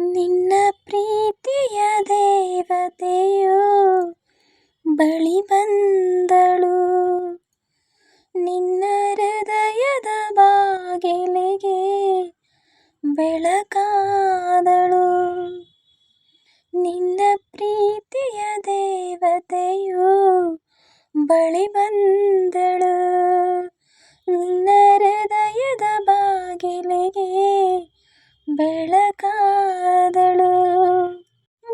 ನಿನ್ನ ಪ್ರೀತಿಯ ದೇವತೆಯು ಬಳಿ ಬಂದಳು. ನಿನ್ನ ಹೃದಯದ ಬಾಗಿಲಿಗೆ ಬೆಳಕಾದಳು. ನಿನ್ನ ಪ್ರೀತಿಯ ದೇವತೆಯು ಬಳಿ ಬಂದಳು. ಬೆಳಕಾದಳು.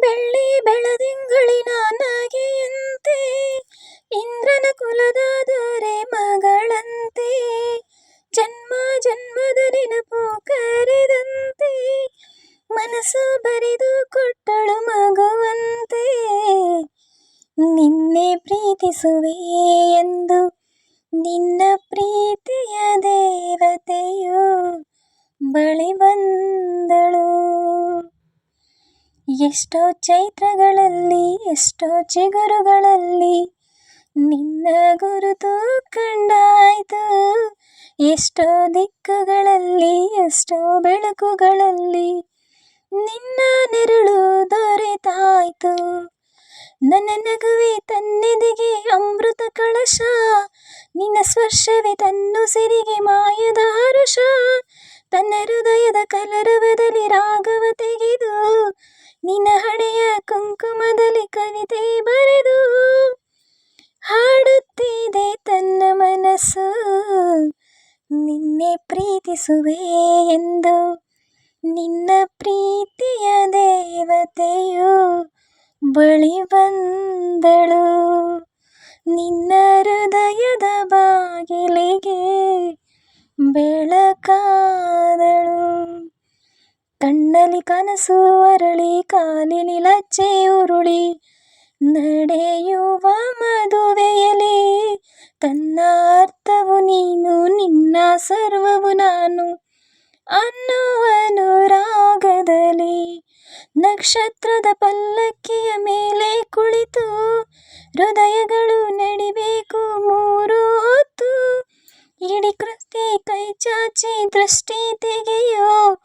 ಬೆಳ್ಳಿ ಬೆಳದಿಂಗಳಿನ ನಗೆಯಂತೆ, ಇಂದ್ರನ ಕುಲದ ದೊರೆ ಮಗಳಂತೆ, ಜನ್ಮ ಜನ್ಮದ ನೆನಪು ಕರೆದಂತೆ, ಮನಸ್ಸು ಬರೆದು ಕೊಟ್ಟಳು ಮಗುವಂತೆ. ನಿನ್ನೆ ಪ್ರೀತಿಸುವೆ ಎಂದು ನಿನ್ನ ಪ್ರೀತಿಯ ದೇವತೆಯು ಬಳಿ ಬಂದಳು ಎಷ್ಟೋ ಚೈತ್ರಗಳಲ್ಲಿ, ಎಷ್ಟೋ ಚಿಗುರುಗಳಲ್ಲಿ ನಿನ್ನ ಗುರುತು ಕಂಡಾಯಿತು. ಎಷ್ಟೋ ದಿಕ್ಕುಗಳಲ್ಲಿ, ಎಷ್ಟೋ ಬೆಳಕುಗಳಲ್ಲಿ ನಿನ್ನ ನೆರಳು ದೊರೆತಾಯ್ತು. ನನ್ನ ನಗುವೆ ತನ್ನೆದೆಗೆ ಅಮೃತ ಕಳಶ, ನಿನ್ನ ಸ್ಪರ್ಶವೇ ತನ್ನುಸಿರಿಗೆ ಮಾಯದ ಹರುಷ. ತನ್ನ ಹೃದಯದ ಕಲರವದಲ್ಲಿ ನಿನ್ನ ಹಣೆಯ ಕುಂಕುಮದಲ್ಲಿ ಕವಿತೆ ಬರೆದು ಹಾಡುತ್ತಿದೆ ತನ್ನ ಮನಸ್ಸು. ನಿನ್ನೆ ಪ್ರೀತಿಸುವೆ ಎಂದು ನಿನ್ನ ಪ್ರೀತಿಯ ದೇವತೆಯು ಬಳಿ ಬಂದಳು. ನಿನ್ನ ಹೃದಯದ ಬಾಗಿಲಿಗೆ ಬೆಳಕಾದಳು. ಕಣ್ಣಲ್ಲಿ ಕನಸು ಅರಳಿ ಕಾಲಿನಿ ಲಜ್ಜೆ ಉರುಳಿ ನಡೆಯುವ ಮದುವೆಯಲಿ ತನ್ನ ಅರ್ಥವು ನೀನು, ನಿನ್ನ ಸರ್ವವು ನಾನು ಅನ್ನುವನು ರಾಗದಲ್ಲಿ ನಕ್ಷತ್ರದ ಪಲ್ಲಕ್ಕಿಯ ಮೇಲೆ ಕುಳಿತು ಹೃದಯಗಳು ನಡಿಬೇಕು, ಮೂರು ಹೊತ್ತು. ಇಡೀ ಕೃತಿ ಕೈ ಚಾಚಿ ದೃಷ್ಟಿ ತೆಗೆಯೋ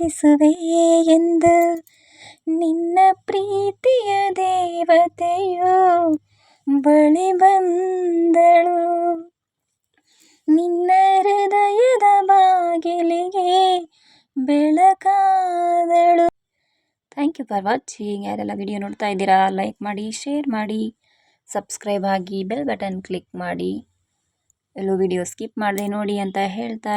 ಪ್ರೀತಿಸುವೆ ಎಂದು ನಿನ್ನ ಪ್ರೀತಿಯ ದೇವತೆಯು ಬಳಿ ಬಂದಳು. ನಿನ್ನ ಹೃದಯದ ಬಾಗಿಲಿಗೆ ಬೆಳಕಾದಳು. ಥ್ಯಾಂಕ್ ಯು ಫಾರ್ ವಾಚಿಂಗ್ ಯಾರೆಲ್ಲ ವಿಡಿಯೋ ನೋಡ್ತಾ ಇದ್ದೀರಾ ಲೈಕ್ ಮಾಡಿ ಶೇರ್ ಮಾಡಿ ಸಬ್ಸ್ಕ್ರೈಬ್ ಆಗಿ ಬೆಲ್ ಬಟನ್ ಕ್ಲಿಕ್ ಮಾಡಿ. ಎಲ್ಲೂ ವಿಡಿಯೋ ಸ್ಕಿಪ್ ಮಾಡಿದೆ ನೋಡಿ ಅಂತ ಹೇಳ್ತಾ